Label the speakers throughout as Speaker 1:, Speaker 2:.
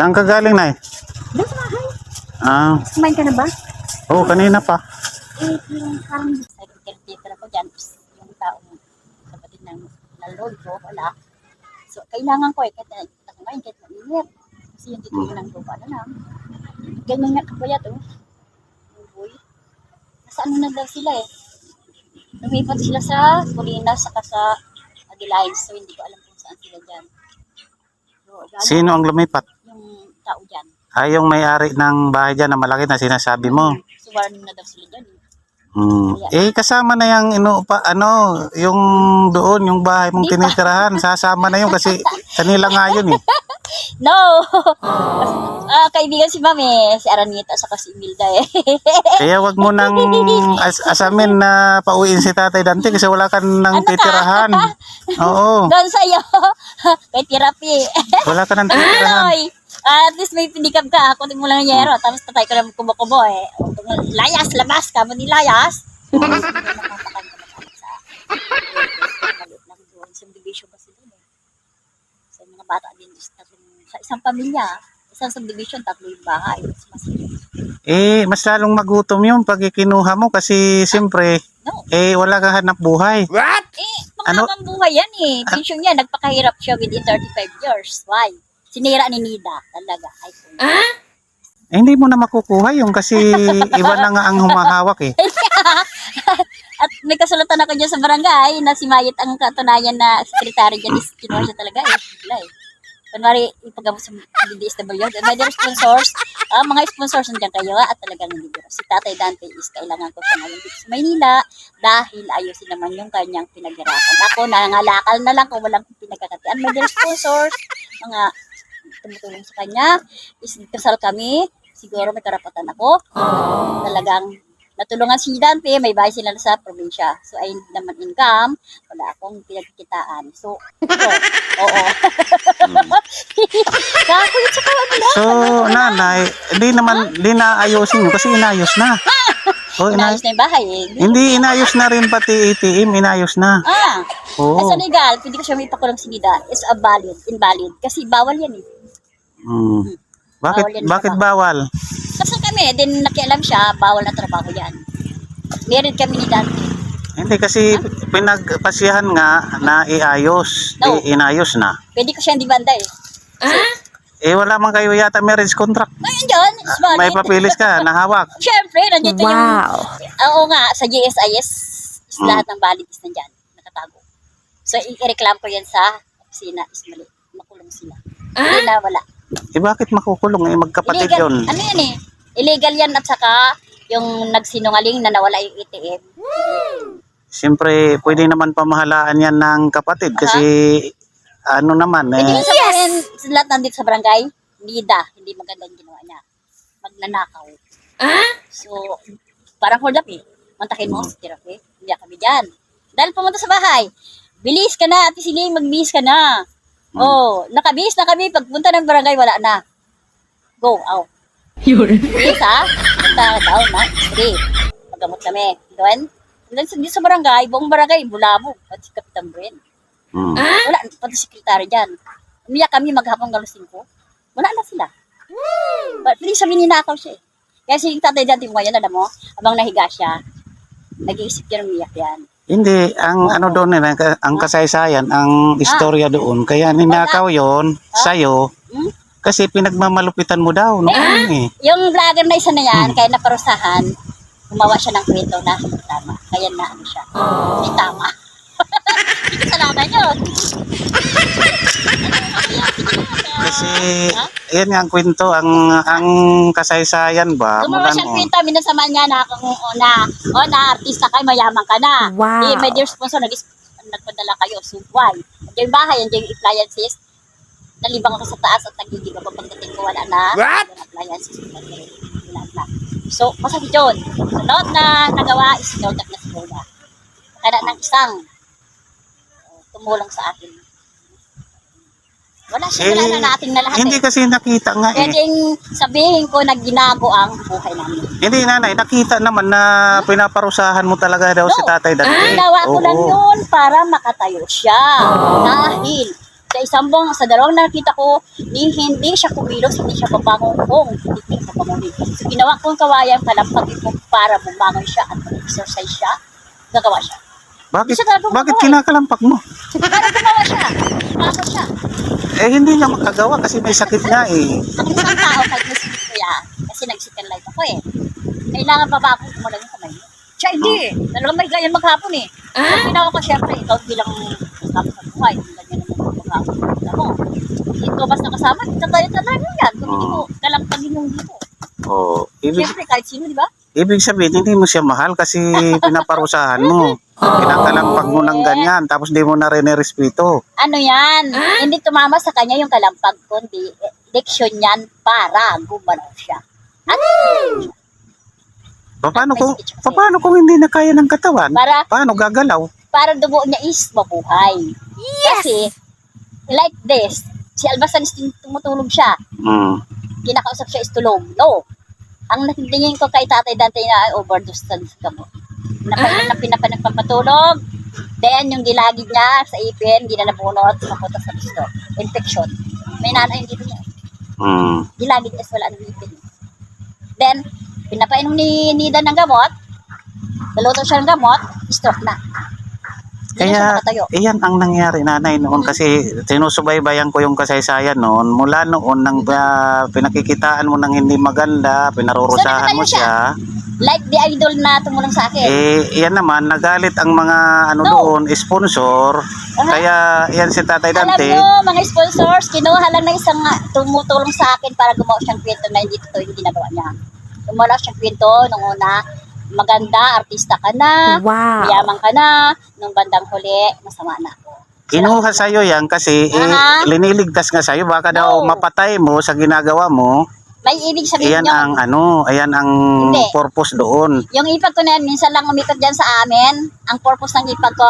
Speaker 1: Saan ka galing, Nay?
Speaker 2: Doon sa bahay.
Speaker 1: Ah,
Speaker 2: Kumain ka na ba?
Speaker 1: oo, kanina pa.
Speaker 2: Eh, yung parang sa caretaker ako dyan, yung taong kapatid ng nalod ko, wala. So, kailangan ko eh, kahit na na kumain, kahit mainit. Kasi yung titulo ng lupa na lang. Ganyan nga kapayat, oh. Yung boy. Nasa ano na daw sila eh. Lumipat sila sa Colina, saka sa Aguilain. So, hindi ko alam kung saan sila dyan. So,
Speaker 1: Sino ang lumipat?
Speaker 2: Yung tao dyan.
Speaker 1: Ay, yung may-ari ng bahay dyan na malaki na sinasabi mo.
Speaker 2: So, warning na daw sila dyan. eh.
Speaker 1: Hmm. Eh, kasama na yung, ino, pa, ano, yung doon, yung bahay mong tinitirahan. Sasama na yun kasi kanila nga yun eh.
Speaker 2: No! Ah, kaibigan si Mami, si Aranita, saka si Imelda eh.
Speaker 1: Kaya wag mo nang as asamin na pauwiin si Tatay Dante kasi wala ka nang
Speaker 2: Ano ka?
Speaker 1: titirahan. Oo,
Speaker 2: Doon sa'yo, kay therapy.
Speaker 1: wala ka nang titirahan.
Speaker 2: Aloy! Ah, at least may pinikab ka, kunin mo lang yung yero, tapos tatay ko lang kubo-kubo eh. Layas, labas ka mo ni Layas. Subdivision kasi doon eh. Sa mga bata din, sa isang pamilya, isang subdivision, tatlo yung bahay. Mas.
Speaker 1: Eh, mas lalong magutom yun pag ikinuha mo kasi siyempre,
Speaker 2: No.
Speaker 1: eh, wala ka hanap buhay.
Speaker 2: Eh,
Speaker 1: Ano?
Speaker 2: pangamang buhay yan eh. Pension yan, nagpakahirap siya within 35 years. Why? Sinira ni Nida talaga. Ay, kung-
Speaker 1: Eh, hindi mo na makukuha yun kasi iba na nga ang humahawak eh.
Speaker 2: At may kasulatan ako dyan sa barangay na si Mayet ang katunayan na sekretary dyan is kinuha siya talaga eh. Bigla eh. Kunwari, ipagamo sa DSW, may other sponsors, ah, mga sponsors nandiyan kayo ah, at talagang hindi biro. Si Tatay Dante is kailangan ko siya ngayon dito sa Maynila dahil ayusin naman yung kanyang pinaghirapan. Ako, nangangalakal na lang kung walang pinagkakatian. May other sponsors, mga tumutulong sa kanya. Is, kasal kami, siguro may karapatan ako. Talagang natulungan si Dante, may bahay sila sa probinsya. So, ay hindi naman income, wala akong pinagkikitaan. So, ito, oo. Kakuyot sa kawan nila.
Speaker 1: So, nanay, hindi naman, hindi na ayusin yun kasi inayos na. O, ina-
Speaker 2: Inayos na yung bahay eh.
Speaker 1: hindi inayos na rin pati ATM, inayos na.
Speaker 2: Ah,
Speaker 1: Oo.
Speaker 2: sa legal, pwede ko siya may pakulong si Nida. It's a valid, invalid. Kasi bawal yan eh.
Speaker 1: Hmm. Bakit,
Speaker 2: Bawal yan
Speaker 1: bakit bawal?
Speaker 2: Kasi kami, din nakialam siya, bawal na trabaho yan. Meron kami ni Dante.
Speaker 1: Hindi kasi pinagpasyahan nga na iayos,
Speaker 2: No.
Speaker 1: i- inayos na.
Speaker 2: Pwede ko siyang dibanda eh.
Speaker 1: Eh wala man kayo yata marriage contract.
Speaker 2: Ngayon dyan, it's valid.
Speaker 1: May papilis ka na hawak.
Speaker 2: Siyempre, nandito yung... Oo nga, sa GSIS, is
Speaker 1: Mm.
Speaker 2: lahat ng valid is nandyan, nakatago. So, i-reclam ko yan sa opisina, is mali. Makulong sila. Hindi na wala.
Speaker 1: Eh bakit makukulong? Eh magkapatid
Speaker 2: Illegal,
Speaker 1: yun.
Speaker 2: ano yan eh? Illegal yan at saka yung nagsinungaling na nawala yung ATM.
Speaker 1: Siyempre, pwede naman pamahalaan yan ng kapatid kasi ano naman
Speaker 2: Hindi
Speaker 1: eh.
Speaker 2: yes! sabihin sa lahat nandito sa barangay, nida, hindi maganda yung ginawa niya. Magnanakaw. So, parang hold up eh. Mantakin mo, sa therapy. Hindi kami dyan. Dahil pumunta sa bahay, bilis ka na, ate Siling, magbihis ka na. Oh, nakabihis na kami. Pagpunta ng barangay, wala na. Go, out. Bilis ha? Punta daw na, free. Magamot kami. Doon, doon sa, sa barangay, buong barangay, bulabog. At si Kapitan Bren.
Speaker 1: Hmm.
Speaker 2: Wala, pati sekretary dyan. Umiyak kami maghapong galos 5. Wala na sila. But please sabihin ninakaw siya eh. Kaya si tatay dyan, ngayon, alam mo, abang nahiga siya, nag-iisip yan, umiyak yan.
Speaker 1: Hindi, ang ano doon eh, ang kasaysayan, ang istorya doon. Kaya ninakaw yon sa'yo
Speaker 2: Hmm?
Speaker 1: kasi pinagmamalupitan mo daw. No? Eh.
Speaker 2: Yung vlogger na isa na yan, kaya naparusahan, gumawa siya ng kwento na tama. Kaya na ano siya. Hindi tama. Hindi kasalanan yun.
Speaker 1: Kasi yan nga ang kwento, ang ang kasaysayan ba?
Speaker 2: Gumawa siyang
Speaker 1: noon.
Speaker 2: kwento, minasama niya na kung na, o na, artista kayo, mayaman ka na.
Speaker 3: Wow.
Speaker 2: Eh, may dear sponsor, nag nagpadala kayo, so why? Andiyan yung bahay, andiyan yung appliances. Nalibang ako sa taas at nagiging ako pagdating ko, wala na. What? appliances, wala na. So, masakit yun. Sunod na nagawa is sinultak na si Lola. Kaya ng isang tumulong sa akin. Wala siya, wala
Speaker 1: Eh,
Speaker 2: na nating na lahat
Speaker 1: Hindi
Speaker 2: eh.
Speaker 1: kasi nakita nga eh.
Speaker 2: Pwedeng sabihin ko na ginago ang buhay namin.
Speaker 1: Hindi nanay, nakita naman na pinaparusahan mo talaga daw si
Speaker 2: No.
Speaker 1: tatay dati.
Speaker 2: Ginawa ko lang
Speaker 1: Oo.
Speaker 2: yun para makatayo siya. Dahil Sa isang buong, sa dalawang nakita ko, ni hindi siya kumilos, hindi siya babangong hindi siya babangon. So, ginawa kong kawayan, kalampagin ko para bumangon siya at mag-exercise siya. Gagawa siya.
Speaker 1: Bakit,
Speaker 2: Isa gagawa
Speaker 1: bakit
Speaker 2: ko eh.
Speaker 1: kinakalampak mo?
Speaker 2: Para gumawa siya. Bumangon siya.
Speaker 1: Eh, hindi niya makagawa kasi may sakit nga eh.
Speaker 2: Ang isang tao, kahit may sikit ko kasi nag-second life ako eh. Kailangan pa ba akong kumalang yung kamay? Siya hindi eh. Talagang may ganyan maghapon eh. Ang ginawa ko syempre, ikaw bilang kasama sa buhay, ganyan naman maghapon. Alam mo, ito basta kasama, tatayo talaga yan. Kung hindi mo kalampagin yung dito.
Speaker 1: Oh, ibig,
Speaker 2: Syempre, kahit sino, di ba?
Speaker 1: ibig sabihin, hindi mo siya mahal kasi pinaparusahan mo. Kinakalampag mo ng ganyan, tapos di mo na rin respeto.
Speaker 2: Ano yan? Hindi tumama sa kanya yung kalampag, kundi leksyon yan para gumalaw siya. At
Speaker 1: Paano kung, paano kung hindi na kaya ng katawan?
Speaker 2: para
Speaker 1: Paano gagalaw?
Speaker 2: para dugo niya is mabuhay. Kasi, like this, si Albasan is tumutulog siya.
Speaker 1: Hmm.
Speaker 2: Kinakausap siya is tulog. No. Ang nakitingin ko kay Tatay Dante na overdose sa gamot. Napailan na pinapanag pampatulog. Then, yung gilagid niya sa ipin, hindi na nabunot, mapunta sa gusto. Infection. May nanay dito niya.
Speaker 1: Hmm.
Speaker 2: Gilagid niya wala ng ipin. Then, pinapainom ni Nida ng gamot. Naluto siya ng gamot, stroke na. Na siya
Speaker 1: Kaya, iyan ang nangyari nanay noon kasi sinusubaybayan ko yung kasaysayan noon. Mula noon, nang ah, pinakikitaan mo ng hindi maganda, pinarurusahan mo
Speaker 2: So, nakatayo
Speaker 1: siya,
Speaker 2: Like the idol na tumulong sa akin.
Speaker 1: eh, iyan naman, nagalit ang mga ano
Speaker 2: No.
Speaker 1: doon, sponsor. Kaya, iyan si Tatay
Speaker 2: Alam
Speaker 1: Dante.
Speaker 2: nyo, mga sponsors, kinuha lang ng isang ah, tumutulong sa akin para gumawa siyang kwento na hindi totoo yung ginagawa niya. Gumawa siyang kwento nung una, maganda, artista ka na,
Speaker 3: Wow.
Speaker 2: mayaman ka na, nung bandang huli, masama na.
Speaker 1: Kinuha sa'yo yan kasi eh,
Speaker 2: Aha.
Speaker 1: liniligtas nga sa'yo. Baka daw
Speaker 2: No.
Speaker 1: mapatay mo sa ginagawa mo.
Speaker 2: May ibig sabihin
Speaker 1: Iyan
Speaker 2: yun.
Speaker 1: ang ano, ayan ang
Speaker 2: Hindi.
Speaker 1: purpose doon.
Speaker 2: Yung ipag ko na yan, minsan lang umikot dyan sa amin. Ang purpose ng ipag ko,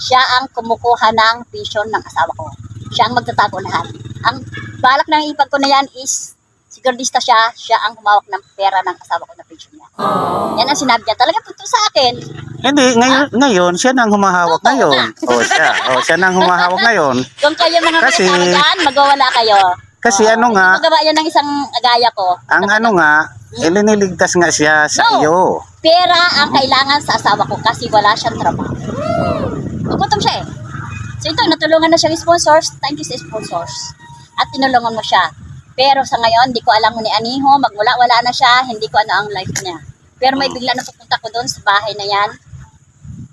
Speaker 2: siya ang kumukuha ng pension ng asawa ko. Siya ang magtatago lahat. Ang balak ng ipag ko na yan is, sigurdista siya, siya ang humawak ng pera ng asawa ko na pension niya. Yan ang sinabi niya. Talaga totoo sa akin.
Speaker 1: Hindi, ngayon, ngayon siya nang humahawak
Speaker 2: Ah. Totoo
Speaker 1: ngayon. O siya, o siya nang humahawak ngayon.
Speaker 2: Kung kayo mga
Speaker 1: Kasi-
Speaker 2: dyan, magwawala kayo.
Speaker 1: Kasi
Speaker 2: Oo.
Speaker 1: ano nga,
Speaker 2: magawa yan ng isang agaya ko.
Speaker 1: ang ano nga, iliniligtas nga siya sa
Speaker 2: No.
Speaker 1: iyo.
Speaker 2: Pera ang kailangan sa asawa ko kasi wala siyang trabaho. Gugutom siya eh. So ito, natulungan na siyang sponsors. Thank you sa sponsors. At tinulungan mo siya. Pero sa ngayon, hindi ko alam ni Aniho, magwala-wala na siya, hindi ko ano ang life niya. Pero may bigla na pupunta ko doon sa bahay na yan.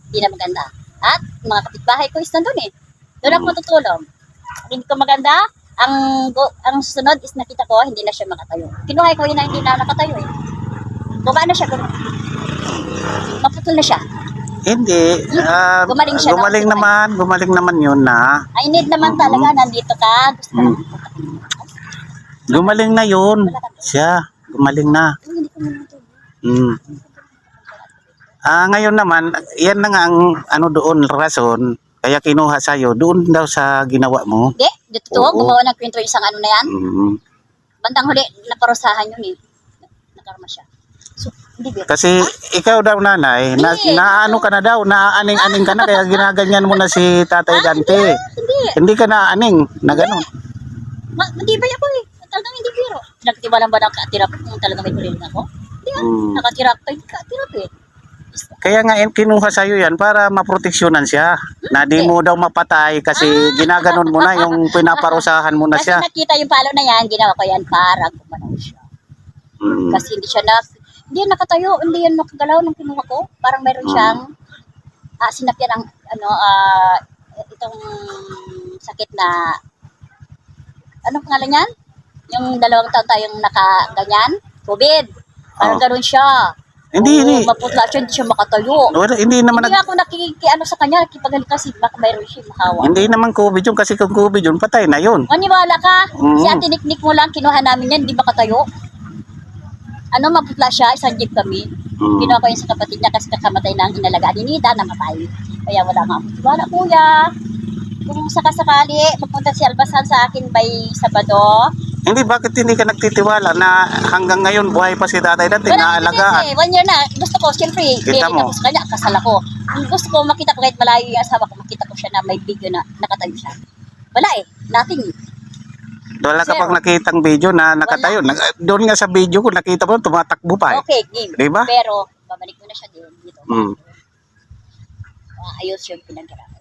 Speaker 2: Hindi na maganda. At mga kapitbahay ko is nandun eh. Doon ako matutulong. Pag Hindi ko maganda, ang go, ang sunod is nakita ko, hindi na siya makatayo. Kinuhay ko yun na hindi na nakatayo eh. Baba na siya, gum- maputol na siya.
Speaker 1: Hindi, ah,
Speaker 2: Gumaling siya,
Speaker 1: gumaling naman, gumaling naman yun na.
Speaker 2: I need naman talaga, nandito ka. Gusto
Speaker 1: Mm. Gumaling na yun. Siya, gumaling na.
Speaker 2: Hindi.
Speaker 1: Mm. Ah, ngayon naman, yan na nga ang ano doon, rason. Kaya kinuha sa'yo, doon daw sa ginawa mo.
Speaker 2: Hindi, dito to, gumawa ng kwento isang ano na yan.
Speaker 1: Mm.
Speaker 2: Bandang huli, naparusahan yun eh. Nakarma siya. So, hindi ba?
Speaker 1: Kasi ikaw daw nanay, na,
Speaker 2: Hindi.
Speaker 1: naano ka na daw, naaaning-aning ka na, kaya ginaganyan mo na si Tatay Dante.
Speaker 2: Hindi.
Speaker 1: Hindi ka naaaning, na ganun.
Speaker 2: Ma, hindi ba ako eh? Talagang hindi biro. Nagtiwalang ba ng katirap kung talagang may kuliling ako? Hindi ah.
Speaker 1: Mm.
Speaker 2: Nakatirap tayo, katirap eh.
Speaker 1: Kaya nga eh, kinuha sa'yo yan para maproteksyonan siya. Na di mo daw mapatay kasi ginaganon mo na yung pinaparusahan mo na
Speaker 2: Kasi
Speaker 1: siya.
Speaker 2: nakita yung palo na yan, ginawa ko yan para gumanaw siya.
Speaker 1: Mm.
Speaker 2: Kasi hindi siya na, hindi yan nakatayo, hindi yan nakagalaw ng kinuha ko. Parang meron siyang, ah, sinapyan ang, ano, ah, itong sakit na, anong pangalan yan? Yung dalawang taon tayong nakaganyan, COVID. Parang
Speaker 1: Oh.
Speaker 2: ganun siya.
Speaker 1: Hindi,
Speaker 2: Oo,
Speaker 1: hindi.
Speaker 2: Maputla siya, hindi siya makatayo.
Speaker 1: Wala, hindi naman
Speaker 2: Hindi
Speaker 1: nag,
Speaker 2: ako nakikiano sa kanya, nakipagalit kasi baka mayroon siya mahawa.
Speaker 1: hindi naman COVID yun kasi kung COVID yun, patay na yun.
Speaker 2: Maniwala ka,
Speaker 1: Mm.
Speaker 2: si Ate Niknik mo lang, kinuha namin yan, di ba katayo? Ano, maputla siya, isang jeep kami.
Speaker 1: Mm.
Speaker 2: Kinuha ko yun sa kapatid niya kasi kakamatay na ang inalagaan ni Nita, namatay. Kaya wala nga tiwala, kuya. Kung sakasakali, pupunta si Albasan sa akin by Sabado.
Speaker 1: Hindi, bakit hindi ka nagtitiwala na hanggang ngayon buhay pa si Tatay Dante,
Speaker 2: Wala
Speaker 1: naalagaan?
Speaker 2: eh. One year na. Gusto ko, siyempre,
Speaker 1: Kita
Speaker 2: bilin
Speaker 1: mo.
Speaker 2: ako sa kanya, kasal ako. Gusto ko makita ko kahit malayo yung asawa ko, makita ko siya na may video na nakatayo siya. Wala eh. Nothing.
Speaker 1: Wala ka
Speaker 2: Zero.
Speaker 1: pang nakitang video na nakatayo. Nag- doon nga sa video ko, nakita mo, tumatakbo pa eh.
Speaker 2: Okay, game.
Speaker 1: Di ba?
Speaker 2: Pero, babalik mo na siya din dito.
Speaker 1: Mm.
Speaker 2: Ayos yung pinaghirapan.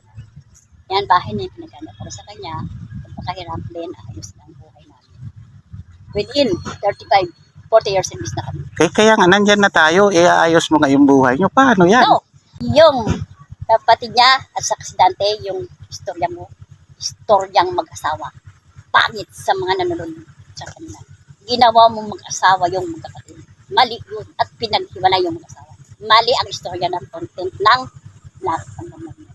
Speaker 2: Yan, bahay na yung pinaghirapan. Pero sa kanya, pagkakahirap din, ayos na ang buhay namin. Within 35, 40 years in business na kami.
Speaker 1: Kaya, kaya nga, nandyan na tayo, iayos mo nga yung buhay nyo. Paano yan?
Speaker 2: No, yung kapatid niya at sa kasidante, yung istorya mo, istoryang mag-asawa. Pangit sa mga nanonood sa kanila. Ginawa mo mag-asawa yung magkapatid. Mali yun at pinaghiwalay yung mag-asawa. Mali ang istorya ng content ng lahat ng mga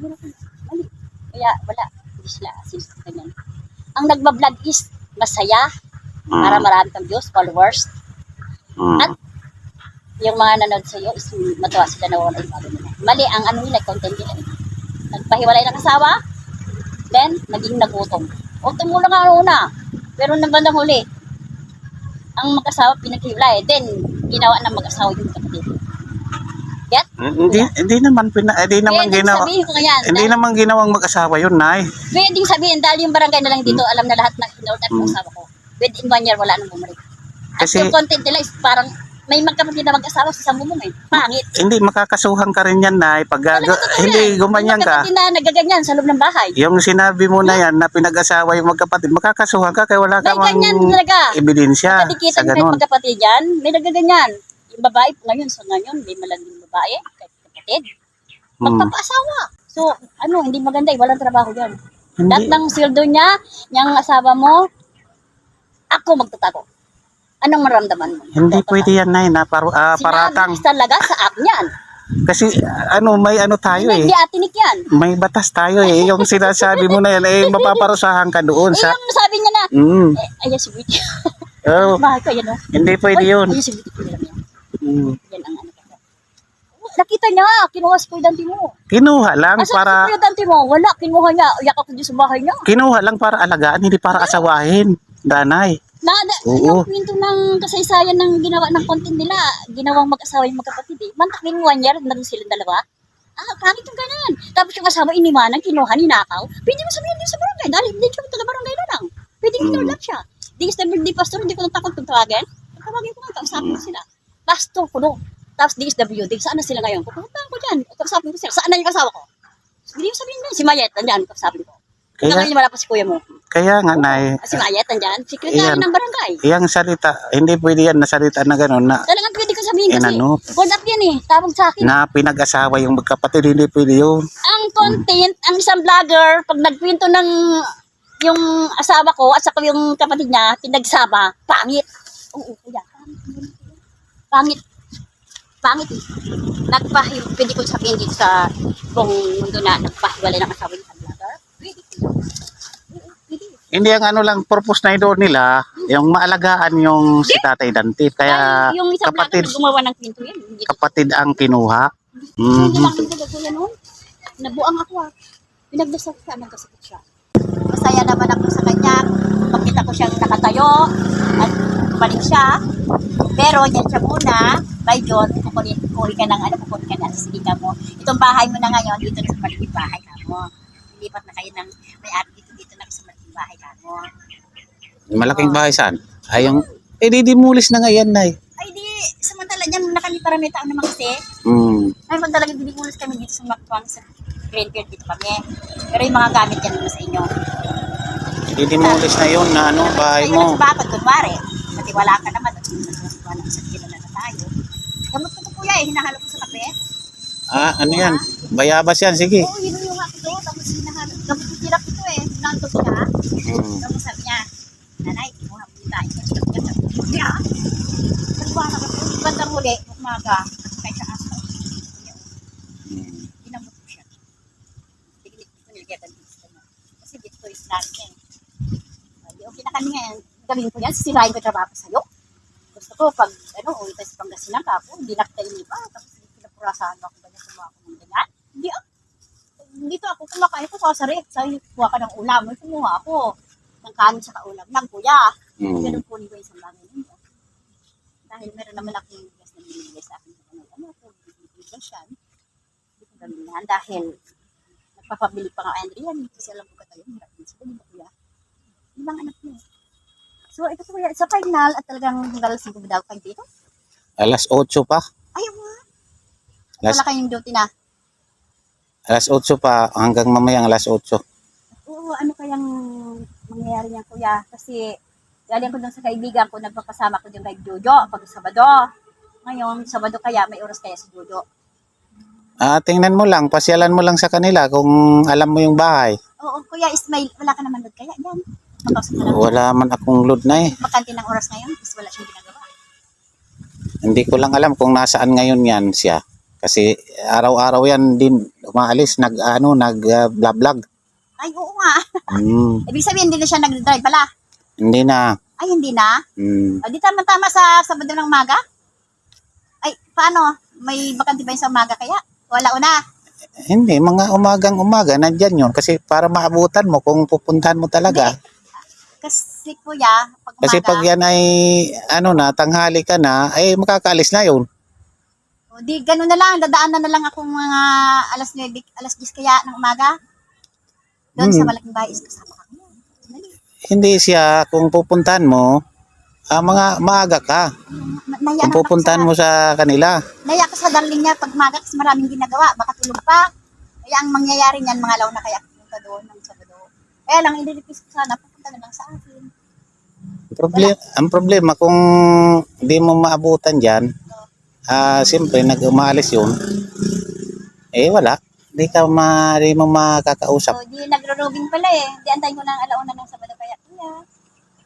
Speaker 2: Mali. Kaya wala. Hindi sila asis ganyan. Ang nagbablog is masaya
Speaker 1: Mm.
Speaker 2: para marami kang views, followers,
Speaker 1: Mm.
Speaker 2: At yung mga nanood sa iyo is matuwa sila na wala yung bago nila. Mali ang ano nila, content nila. Nagpahiwalay ng asawa, then naging nagutom. O tumulong nga una, pero nang bandang huli, ang mag-asawa pinaghiwalay, then ginawa ng mag-asawa yung kapatid. Get?
Speaker 1: Hindi, hindi naman, pina, hindi naman
Speaker 2: Pwedeng
Speaker 1: ginawa.
Speaker 2: sabihin ko ngayon,
Speaker 1: Hindi
Speaker 2: dahil,
Speaker 1: naman ginawang mag-asawa yun, Nay.
Speaker 2: pwedeng sabihin, dahil yung barangay na lang dito, alam na lahat ng hinold at
Speaker 1: Mm.
Speaker 2: asawa ko. Within one year, wala nang bumalik. At
Speaker 1: Kasi-
Speaker 2: yung content nila is parang may magkapatid na mag-asawa sa isang eh. Pangit.
Speaker 1: Hindi, makakasuhan ka rin yan, Nay. Pag gaga-
Speaker 2: totoo
Speaker 1: hindi
Speaker 2: yan.
Speaker 1: gumanyan ka,
Speaker 2: magkapatid na nagaganyan sa loob ng bahay.
Speaker 1: yung sinabi mo na yan, na pinag-asawa yung magkapatid, makakasuhan ka kaya wala
Speaker 2: May
Speaker 1: ka mang
Speaker 2: ganyan talaga.
Speaker 1: ebidensya sa
Speaker 2: kahit
Speaker 1: ganun.
Speaker 2: magkapatid yan, may nagaganyan. Yung babae ngayon, sa ngayon, may malaging babae, kahit kapatid.
Speaker 1: Mm.
Speaker 2: Magpapaasawa. So, ano, hindi maganda eh, walang trabaho yan. Lahat
Speaker 1: Hindi,
Speaker 2: ng sweldo niya, niyang asawa mo, ako magtatago. Anong maramdaman mo?
Speaker 1: hindi pwede yan, Nay, na paru, ah, paratang.
Speaker 2: Sinabi talaga sa app niyan.
Speaker 1: Kasi, ano, may ano tayo eh.
Speaker 2: Hindi atinik yan.
Speaker 1: May batas tayo eh. Yung sinasabi mo na yan, eh, mapaparusahan ka doon
Speaker 2: Eh,
Speaker 1: sa...
Speaker 2: yung sabi niya na,
Speaker 1: Mm.
Speaker 2: eh, ayan si Beauty.
Speaker 1: Oh,
Speaker 2: Mahal ko yan, no?
Speaker 1: hindi pwede yun.
Speaker 2: Ayan si.
Speaker 1: Mm.
Speaker 2: Yan ang ano ko. Nakita niya, kinuha sa kuya dante mo.
Speaker 1: Kinuha lang
Speaker 2: Asa
Speaker 1: para...
Speaker 2: sa kuya dante mo? Wala, kinuha niya. Uyak ako dyan sa bahay niya.
Speaker 1: Kinuha lang para alagaan, hindi para asawahin. Danay.
Speaker 2: Nada,
Speaker 1: Oo.
Speaker 2: yung kwento ng kasaysayan ng ginawa ng content nila, ginawang mag-asawa yung magkapatid eh. Mantakin one year, naroon silang dalawa. Ah, pangit yung ganyan. Tapos yung asawa iniwanan, kinuha, ninakaw. Pwede mo sabihin din sa barangay, dahil hindi siya taga barangay na lang. Pwede
Speaker 1: Mm.
Speaker 2: lang siya. Di sa di pastor, hindi ko nang takot kung tawagin. Tawagin ko nga, kausapin ko sila. Pastor ko no. Tapos DSWD, saan na sila ngayon? Pupuntahan ko dyan. Kausapin ko sila. Saan na yung asawa ko? Hindi mo sabihin din. Si Mayet, nandyan, kausapin ko. Kaya,
Speaker 1: Kaya,
Speaker 2: ngayon wala pa si kuya mo.
Speaker 1: kaya nga, Nay,
Speaker 2: Ah, Si Mayet, nandyan. Sekretary
Speaker 1: Iyan.
Speaker 2: ng barangay.
Speaker 1: iyang salita, hindi pwede yan na salita na gano'n na,
Speaker 2: Talagang pwede ko sabihin kasi
Speaker 1: Inano?
Speaker 2: hold up yan eh. Tawag sa akin.
Speaker 1: na pinag-asawa yung magkapatid, hindi pwede yun.
Speaker 2: Ang content, ang isang vlogger, pag nagkwento ng yung asawa ko at saka yung kapatid niya, pinagsama, pangit. Oo, kuya. Pangit. Pangit eh. Nagpahi, pwede ko sabihin dito sa buong mundo na nagpahiwalay ng asawa yung vlogger. Pwede ko.
Speaker 1: Hindi ang ano lang, purpose na doon nila, yung maalagaan yung si Tatay Dante. Kaya
Speaker 2: Ay, yung isang
Speaker 1: kapatid,
Speaker 2: vlogger gumawa ng kwento yan. Hindi ko
Speaker 1: kapatid ang kinuha.
Speaker 2: Hindi
Speaker 1: Mhm.
Speaker 2: lang ko noon. Nabuang ako ah. Pinagdasal siya, nagkasakit siya. Masaya naman ako sa kanya. Pagkita ko siyang nakatayo at balik siya. Pero yan siya muna. By John, kukunin, kukunin ka ng ano, kukunin ka na sige ka mo. Itong bahay mo na ngayon, dito na sa maliit bahay ka mo. Lilipat na kayo ng may ari dito, dito na sa maliit bahay ka mo.
Speaker 1: Malaking bahay saan? Ay, yung, eh, di dimulis na nga yan, Nay.
Speaker 2: Ay di, samantala dyan muna kami para may tao naman kasi.
Speaker 1: Mm.
Speaker 2: Meron talaga binibulas kami dito sa Mactuang sa Greenfield dito kami. Pero yung mga gamit yan muna sa inyo.
Speaker 1: Didimulis na yun na ano, bahay mo.
Speaker 2: ang bakod, kunwari. Pati wala ka naman. At na sa kilala na tayo. Gamot ko to kuya eh, hinahalo ko sa kape.
Speaker 1: Ah, ano yan? Bayabas yan, sige.
Speaker 2: Oo, yun yung ako to. Tapos hinahalo. Gamot ko sirap ito eh. Sinantok siya.
Speaker 1: Mm.
Speaker 2: Tapos sabi niya, nanay, kinuha mo yung tayo. Sabi niya, sabi niya, nagbuha na ko. Bandang huli, umaga, kahit sa aso.
Speaker 1: Mm.
Speaker 2: Ginamot ko siya. Tiglit ko nilagyan dito sa kanya. Kasi dito is namin yan. Hindi okay na kami ngayon. Gawin ko yan, sisirain ko yung trabaho sa'yo. Gusto ko pag, ano, uwi tayo sa Pangasinan ka ako, hindi nakita yung iba. Tapos pinapurasahan mo ako ganyan, kumuha ko ng ganyan. Hindi ah. Dito ako kumakain ko kasari. Sabi, kuha ka ng ulam. May kumuha ako ng kanin sa kaulam lang, kuya.
Speaker 1: Mm.
Speaker 2: Ganun kunin ko yung isang bagay ninyo. Dahil meron naman akong bigas na binibigay sa akin. Ano, ako, bibigyan siya. Hindi ko gamihan dahil papabili pa nga Andre yan. Kasi alam ko ka tayo, hirap din ba kuya? Ibang anak niya. So, ito po kuya, sa final at talagang hanggang alas 5 daw kayo dito.
Speaker 1: Alas 8 pa.
Speaker 2: Ayaw nga.
Speaker 1: Alas,
Speaker 2: Wala kayong duty na.
Speaker 1: alas 8 pa hanggang mamayang alas 8.
Speaker 2: Oo, ano kayang mangyayari niyan kuya? Kasi galing ko dun sa kaibigan ko, nagpapasama ko dun kay Jojo pag Sabado. Ngayon, Sabado kaya, may oras kaya si Jojo.
Speaker 1: Ah, tingnan mo lang, pasyalan mo lang sa kanila kung alam mo yung bahay.
Speaker 2: Oo, kuya Ismail, wala ka naman doon kaya yan.
Speaker 1: Wala man akong load na eh.
Speaker 2: Bakante ng oras ngayon, kasi wala siyang ginagawa.
Speaker 1: Hindi ko lang alam kung nasaan ngayon yan siya. Kasi araw-araw yan din umaalis, nag ano, nag uh, vlog
Speaker 2: Ay, oo nga.
Speaker 1: Hmm,
Speaker 2: Ibig sabihin, hindi na siya nag-drive pala.
Speaker 1: hindi na.
Speaker 2: Ay, hindi na.
Speaker 1: Hmm.
Speaker 2: O, di tama-tama sa Sabado ng umaga? Ay, paano? May bakante ba sa umaga kaya? Wala una.
Speaker 1: Hindi, mga umagang umaga, nandyan yun. Kasi para maabutan mo kung pupuntahan mo talaga.
Speaker 2: Kasi kuya, pag umaga,
Speaker 1: Kasi pag yan ay, ano na, tanghali ka na, ay makakaalis na yun.
Speaker 2: o, di ganun na lang, dadaan na lang ako mga alas 9, alas 10 kaya ng umaga. Doon sa
Speaker 1: Hmm.
Speaker 2: malaking bahay, is kasama ka. Dali.
Speaker 1: Hindi siya, kung pupuntahan mo, ah, mga maaga ka.
Speaker 2: Ma- Naya
Speaker 1: Kung pupuntahan mo sa kanila.
Speaker 2: naya ako sa darling niya pag umaga kasi maraming ginagawa, baka tulog pa. Kaya ang mangyayari niyan, mga law na kaya pupunta doon ng Sabado. Kaya lang, ililipis ko sana, pupunta na lang sa akin.
Speaker 1: Problem, ang problema kung hindi mo maabutan dyan, ah, siyempre nag-umaalis yun, eh wala. Hindi ka ma, di mo makakausap.
Speaker 2: So, di nagro-robing pala eh. Di antayin ko ng alauna ng Sabado kaya. Kuya,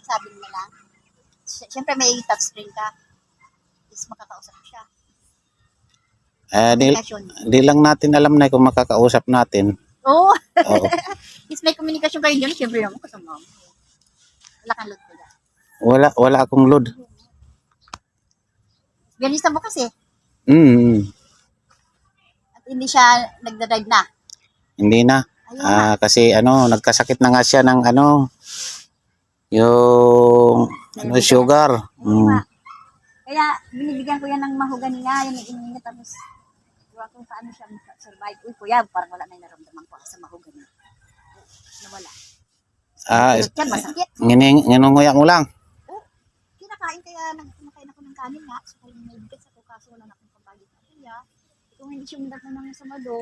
Speaker 2: sabi mo na lang. Si- Siyempre may touchscreen ka. Is makakausap siya.
Speaker 1: Ah, di,
Speaker 2: Communication.
Speaker 1: di lang natin alam na kung makakausap natin.
Speaker 2: Oo.
Speaker 1: Oo.
Speaker 2: Is may communication kayo dyan. Siyempre naman kasama mo. Wala kang load ko dyan.
Speaker 1: Wala, wala akong load.
Speaker 2: Ganista mo kasi.
Speaker 1: Mm,
Speaker 2: At hindi siya nagda-drive na.
Speaker 1: hindi na. Ah, kasi ano, nagkasakit na nga siya ng ano, yung ano, sugar.
Speaker 2: Ayun nga.
Speaker 1: Mm.
Speaker 2: Kaya binibigyan ko yan ng mahugani nga. Yung ininit tapos Diba kung paano siya survive. Uy, kuya, parang wala na yung naramdaman ko sa mahugani. Nawala.
Speaker 1: Ah,
Speaker 2: Yan, masakit.
Speaker 1: nginunguya mo lang.
Speaker 2: kinakain kaya nag kumakain ako ng kanin nga. So, kaya may bigas ako kaso wala na akong pambayad na kuya. Kung hindi siya umundat na ng Sabado,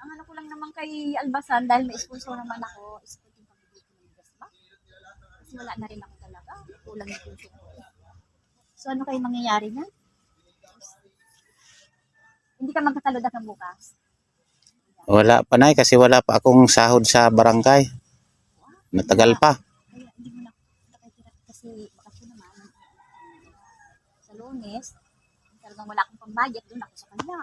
Speaker 2: ang ano ko lang naman kay Albasan dahil may sponsor naman ako, is pwedeng pagbibigay ko ng bigas ba? Kasi wala na rin ako talaga. Kulang yung puso ko. So, ano kayo mangyayari na? Hindi ka magkakaludak ng bukas.
Speaker 1: Wala pa na kasi wala pa akong sahod sa barangay. Matagal pa.
Speaker 2: Na kasi bakasyon naman. Sa lunes, talagang wala akong pambayad, doon ako sa kanya.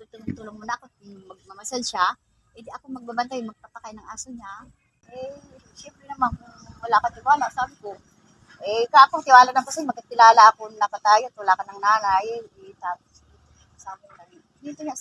Speaker 2: Tutulong-tulong muna ako kung magmamasal siya. Eh di ako magbabantay, magpapakain ng aso niya. Eh, syempre naman, kung wala ka tiwala, sabi ko, eh, ka ako tiwala ng kasi magkakilala ako na nakatayo at wala ka ng nanay. Eh, tapos, sabi ko, dito nga,